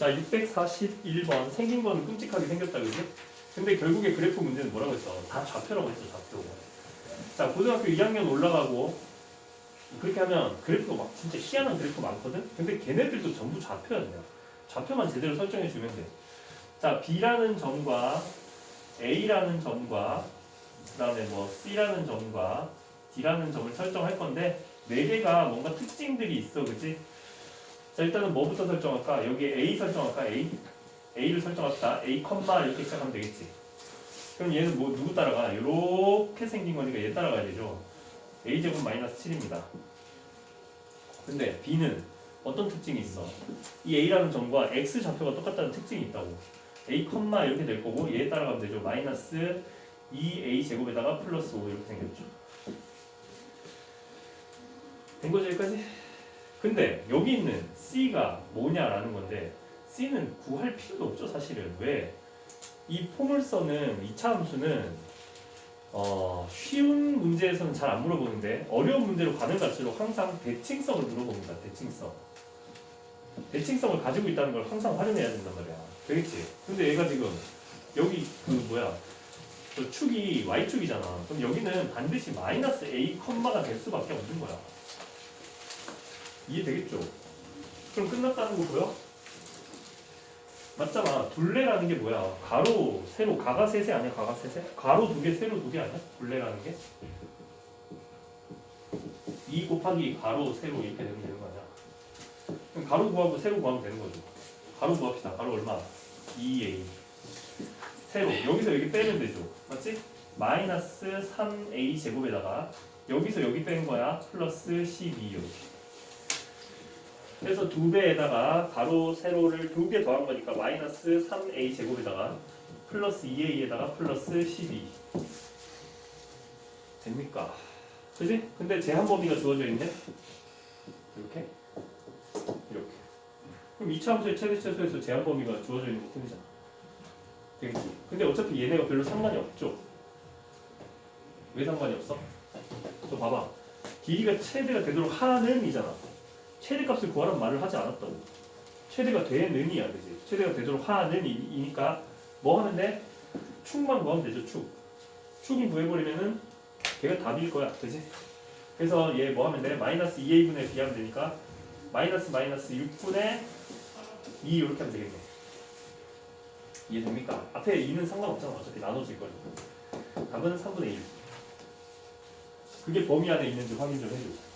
자 641번 생긴 거는 끔찍하게 생겼다 그지? 근데 결국에 그래프 문제는 뭐라고 했어? 다 좌표라고 했어 좌표 자 고등학교 2학년 올라가고 그렇게 하면 그래프가 막 진짜 희한한 그래프 많거든? 근데 걔네들도 전부 좌표야 그냥 좌표만 제대로 설정해 주면 돼. 자 B라는 점과 A라는 점과 그다음에 뭐 C라는 점과 D라는 점을 설정할 건데 네 개가 뭔가 특징들이 있어, 그지? 자 일단은 뭐부터 설정할까? 여기 A 설정할까? A A를 설정합시다. A 컴마 이렇게 시작하면 되겠지. 그럼 얘는 뭐 누구 따라가? 이렇게 생긴 거니까 얘 따라가야 되죠. A 제곱 마이너스 7입니다. 근데 B는 어떤 특징이 있어? 이 A라는 점과 X 좌표가 똑같다는 특징이 있다고. A 컴마 이렇게 될 거고 얘 따라가면 되죠. 마이너스 2A 제곱에다가 플러스 5 이렇게 생겼죠. 된 거죠 여기까지? 근데 여기 있는 C가 뭐냐라는 건데 C는 구할 필요도 없죠 사실은. 왜? 이 포물선은 2차 함수는 어, 쉬운 문제에서는 잘 안 물어보는데 어려운 문제로 가는 갈수록 항상 대칭성을 물어봅니다 대칭성. 대칭성을 가지고 있다는 걸 항상 활용해야 된단 말이야. 되겠지? 근데 얘가 지금 여기 그 뭐야? 저 축이 y축이잖아. 그럼 여기는 반드시 마이너스 a 컴마가 될 수밖에 없는 거야 이해되겠죠? 그럼 끝났다는 거 보여? 맞잖아. 둘레라는 게 뭐야? 가로, 세로, 가가 세세 아니야? 가가 세세? 가로 두 개, 세로 두 개 아니야? 둘레라는 게? 2 곱하기 가로, 세로 이렇게 되면 되는 거 아니야? 그럼 가로 구하고 세로 구하면 되는 거죠. 가로 구합시다. 가로 얼마? 2a. 세로. 여기서 여기 빼면 되죠. 맞지? 마이너스 3a 제곱에다가 여기서 여기 뺀 거야. 플러스 12 이렇게. 그래서 두 배에다가 가로 세로를 두 개 더한 거니까 마이너스 3a 제곱에다가 플러스 2a에다가 플러스 12 됩니까? 그지? 근데 제한 범위가 주어져 있네 이렇게 이렇게 그럼 2차 함수의 최대 최소에서 제한 범위가 주어져 있는 거 틀리잖아 되겠지? 근데 어차피 얘네가 별로 상관이 없죠 왜 상관이 없어? 또 봐봐 길이가 최대가 되도록 하는 이잖아 최대값을 구하란 말을 하지 않았다고. 최대가 되는이야, 그지? 최대가 되도록 하는 이- 이니까 뭐 돼? 축만 구하면 되죠, 축. 축이 구해버리면은 걔가 답일 거야, 그지? 그래서 얘 뭐 하면 돼? 마이너스 2a분의 b 하면 되니까 마이너스 마이너스 6분의 2 이렇게 하면 되겠네. 이해됩니까? 앞에 2는 상관없잖아, 어차피 나눠질 거니까. 답은 3분의 1. 그게 범위 안에 있는지 확인 좀 해줘.